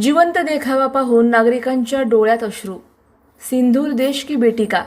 जिवंत देखावा पाहून नागरिकांच्या डोळ्यात अश्रू. सिंधूर देश की बेटी का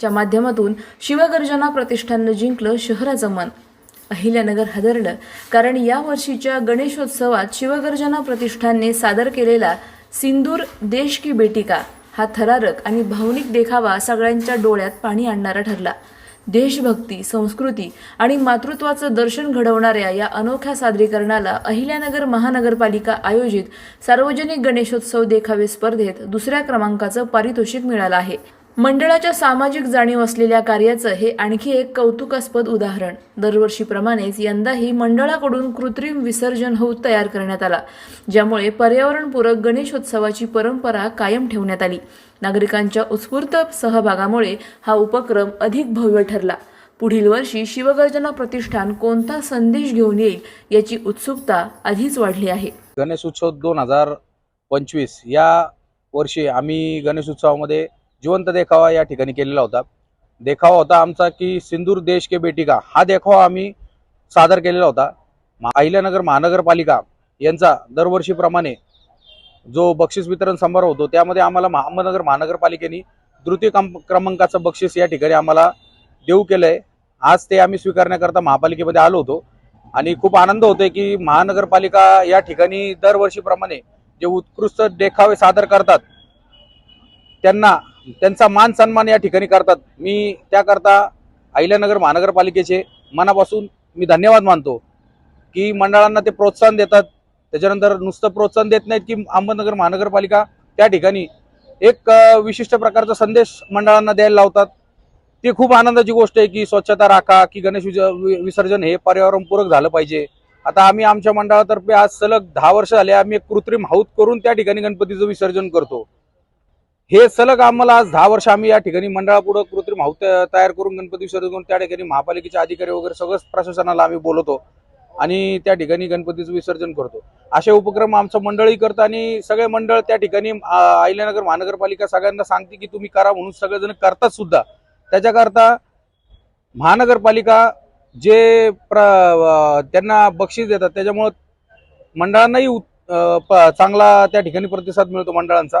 च्या माध्यमातून शिवगर्जना प्रतिष्ठाननं जिंकलं शहराचं मन अहिल्यानगर हादरलं कारण या वर्षीच्या गणेशोत्सवात शिवगर्जना प्रतिष्ठानने सादर केलेला सिंदूर देश की बेटी का हा थरारक आणि भावनिक देखावा सगळ्यांच्या डोळ्यात पाणी आणणारा ठरला. देशभक्ती संस्कृती आणि मातृत्वाचं दर्शन घडवणाऱ्या या अनोख्या सादरीकरणाला अहिल्यानगर महानगरपालिका आयोजित सार्वजनिक गणेशोत्सव देखावे स्पर्धेत दुसऱ्या क्रमांकाचं पारितोषिक मिळालं आहे. मंडळाच्या सामाजिक जाणीव असलेल्या कार्याचं हे आणखी एक कौतुकास्पद उदाहरण. दरवर्षीप्रमाणेच यंदाही मंडळाकडून कृत्रिम विसर्जन हौद तयार करण्यात आला ज्यामुळे पर्यावरणपूरक गणेशोत्सवाची परंपरा कायम ठेवण्यात आली. नागरिकांच्या उत्स्फूर्त सहभागामुळे हा उपक्रम अधिक भव्य ठरला. पुढील वर्षी शिवगर्जना प्रतिष्ठान कोणता संदेश घेऊन येईल याची उत्सुकता आधीच वाढली आहे. गणेश उत्सव दोन हजार पंचवीस या वर्षी आम्ही गणेश उत्सवामध्ये जिवंत देखावा या ठिकाणी केलेला होता. देखावा होता आमचा की सिंदूर देश के बेटी का हा देखावा आम्ही सादर केलेला होता. अहिल्यानगर महानगरपालिका यांचा दरवर्षीप्रमाणे जो बक्षीस वितरण समारोह होतो त्यामध्ये आम्हाला अहमदनगर महानगरपालिकेने तृतीय क्रमांकाचं बक्षीस या ठिकाणी आम्हाला देऊ केलंय. आज ते आम्ही स्वीकारण्याकरता महापालिकेमध्ये आलो होतो. आणि खूप आनंद होतोय की महानगरपालिका या ठिकाणी दरवर्षीप्रमाणे जे उत्कृष्ट देखावे सादर करतात त्यांना त्यांचा मान सन्मान या ठिकाणी करतात. मी त्याकरता अहिल्यानगर महानगरपालिकेचे मनापासून मी धन्यवाद मानतो की मंडळांना ते प्रोत्साहन देतात. त्याच्यानंतर नुसतं प्रोत्साहन देत नाहीत की अहमदनगर महानगरपालिका त्या ठिकाणी एक विशिष्ट प्रकारचा संदेश मंडळांना द्यायला लावतात. ती खूप आनंदाची गोष्ट आहे की स्वच्छता राखा की गणेश वि- विसर्जन हे पर्यावरणपूरक झालं पाहिजे. आता आम्ही आमच्या मंडळातर्फे आज सलग दहा वर्ष झाले आम्ही एक कृत्रिम हौद करून त्या ठिकाणी गणपतीचं विसर्जन करतो. हे सलग आम्हाला आज दहा वर्ष आम्ही या ठिकाणी मंडळापुढं कृत्रिम हौद तयार करून गणपती विसर्जन करून त्या ठिकाणी महापालिकेचे अधिकारी वगैरे सगळंच प्रशासनाला आम्ही बोलवतो आणि त्या ठिकाणी गणपतीचं विसर्जन करतो. असे उपक्रम आमचं मंडळही करतं आणि सगळे मंडळ त्या ठिकाणी अहिल्यानगर महानगरपालिका सगळ्यांना सांगते की तुम्ही करा म्हणून सगळेजण करतात सुद्धा. त्याच्याकरता महानगरपालिका जे प्र त्यांना बक्षीस देतात त्याच्यामुळं मंडळांनाही प- चांगला त्या ठिकाणी प्रतिसाद मिळतो मंडळांचा.